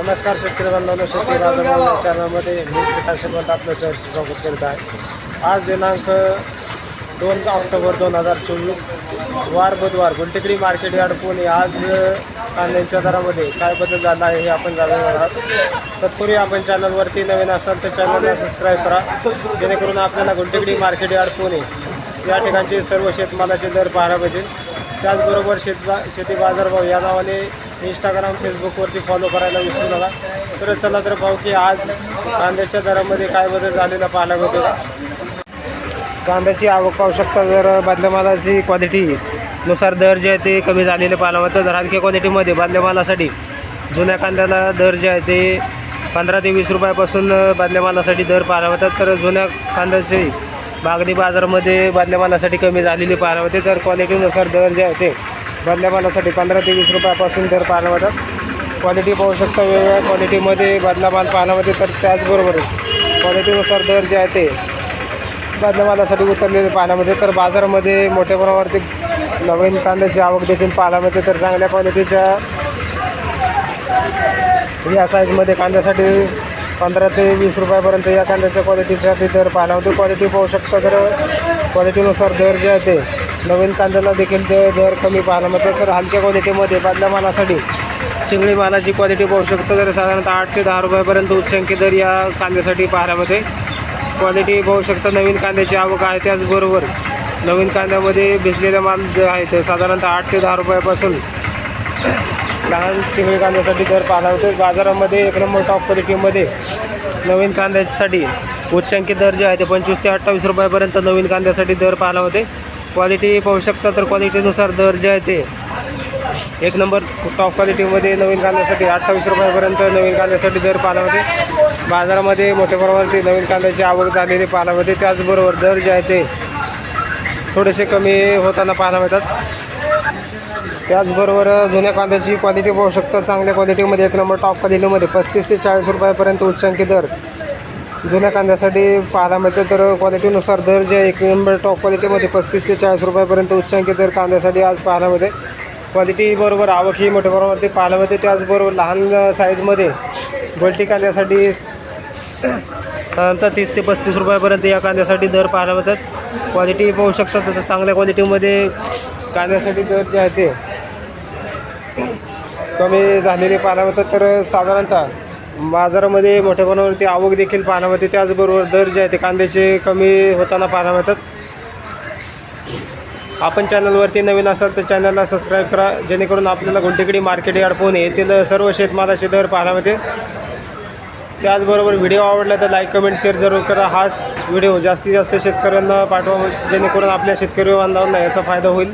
नमस्कार शेतकरी बांधवांनो शेतकरी चॅनलमध्ये मी प्रकाश आपलं सर स्वागत करत आहे. आज दिनांक दोन ऑक्टोबर दोन हजार चोवीस वार बुधवार गुलटेकडी मार्केट यार्ड पुणे. आज कांद्यांच्या दरामध्ये काय बदल झाला आहे हे आपण जाणून आहोत. तत्पूर्वी आपण चॅनलवरती नवीन असाल तर चॅनलला सबस्क्राईब करा. जेणेकरून आपल्याला गुलटेकडी मार्केट यार्ड पुणे या ठिकाणचे सर्व शेतमालाचे दर पाहायला भेटेल. त्याचबरोबर शेत बा शेती बाजारभाव या नावाने इंस्टाग्राम फेसबुकवरती फॉलो करायला विसरू नका. तर चला तर पाहू की आज कांद्याच्या दरामध्ये काय बदल झालेला पाहायला मिळतो कांद्याची आवक पाहू शकता जर बादल्या क्वालिटी नुसार दर जे आहे ते कमी झालेले पाहायला मिळतं तर हलक्या क्वालिटीमध्ये बादल्यामालासाठी जुन्या कांद्याला दर जे आहे ते पंधरा ते वीस रुपयापासून बादल्यामालासाठी दर पाहायला मिळतात. तर जुन्या कांद्याचे मागणी बाजारामध्ये बादल्यामालासाठी कमी झालेली पाहायला मिळते. तर क्वालिटीनुसार दर जे आहे ते बादल्या मालासाठी पंधरा ते वीस रुपयापासून दर पाहायला मिळतात क्वालिटी पाहू शकता वेगवेगळ्या क्वालिटीमध्ये बादला माल पाहायला मिळते तर त्याचबरोबर क्वालिटीनुसार दर जे आहे ते बादल्या मालासाठी उतरलेले पाहायला मिळते तर बाजारामध्ये मोठ्या प्रमाणावरती नवीन कांद्याची आवक देखील पाहायला मिळते तर चांगल्या क्वालिटीच्या या साईजमध्ये कांद्यासाठी पंधरा ते वीस रुपयापर्यंत या कांद्याच्या क्वालिटीसाठी दर पाहायला मिळतो क्वालिटी पाहू शकता. तर क्वालिटीनुसार दर जे आहे ते नवीन कांद्याला देखील ते दर कमी पाहायला मिळतो तर हलक्या क्वालिटीमध्ये बदल्या मालासाठी. चिंगडी मालाची क्वालिटी पाहू शकतो तर साधारणतः आठ ते दहा रुपयापर्यंत उच्चांकी दर या कांद्यासाठी पाहायला मिळते. क्वालिटी पाहू शकता नवीन कांद्याची आवक आहे त्याचबरोबर नवीन कांद्यामध्ये भिजलेला माल जे आहे ते साधारणतः आठ ते दहा रुपयापासून लहान चिंगळी कांद्यासाठी दर पाहायला होते बाजारामध्ये एक नंबर टॉप क्वालिटीमध्ये नवीन कांद्यासाठी उच्चांकी दर जे आहे ते पंचवीस ते अठ्ठावीस रुपयापर्यंत नवीन कांद्यासाठी दर पाहायला होते क्वालिटी पाहू शकता तर क्वालिटीनुसार दर जे आहे ते. एक नंबर टॉप क्वालिटीमध्ये नवीन कांद्यासाठी अठ्ठावीस रुपयापर्यंत नवीन कांद्यासाठी दर पाहायला होते बाजारामध्ये मोठ्या प्रमाणात नवीन कांद्याची आवक झालेली पाहायला होते त्याचबरोबर दर जे आहे ते थोडेसे कमी होताना पाहायला मिळतात. त्याचबरोबर जुन्या कांद्याची क्वालिटी पाहू शकता. चांगल्या क्वालिटीमध्ये एक नंबर टॉप क्वालिटीमध्ये पस्तीस ते चाळीस रुपयापर्यंत उच्चांकी दर जुन्या कांद्यासाठी पाहायला मिळते तर क्वालिटीनुसार दर जे एक नंबर टॉप क्वालिटीमध्ये पस्तीस ते चाळीस रुपयापर्यंत उच्चांकी दर कांद्यासाठी आज पाहायला मिळते. क्वालिटी बरोबर आवक ही मोठ्या प्रमाणावरती पाहायला मिळते. त्याचबरोबर लहान साईजमध्ये गोलटी कांद्यासाठी साधारणतः तीस ते पस्तीस रुपयापर्यंत या कांद्यासाठी दर पाहायला मिळतात. क्वालिटी पाहू शकतात तसं चांगल्या क्वालिटीमध्ये कांद्यासाठी दर जे आहे ते कमी झालेले पाहायला मिळतात. तर साधारणतः बाजारामध्ये मोठ्या प्रमाणावरती आवक देखील पाहायला मिळते. त्याचबरोबर दर जे आहे ते कांद्याचे कमी होताना पाहायला मिळतात. आपण चॅनलवरती नवीन असाल तर चॅनलला सबस्क्राईब करा जेणेकरून आपल्याला गुंटेकडी मार्केट यार्ड पुणे येथील सर्व शेतमालाचे दर पाहायला मिळते त्याचबरोबर व्हिडिओ आवडला तर लाईक कमेंट शेअर जरूर करा. हाच व्हिडिओ जास्तीत जास्त शेतकऱ्यांना पाठवा जेणेकरून आपल्या शेतकरी बांधवांना याचा फायदा होईल.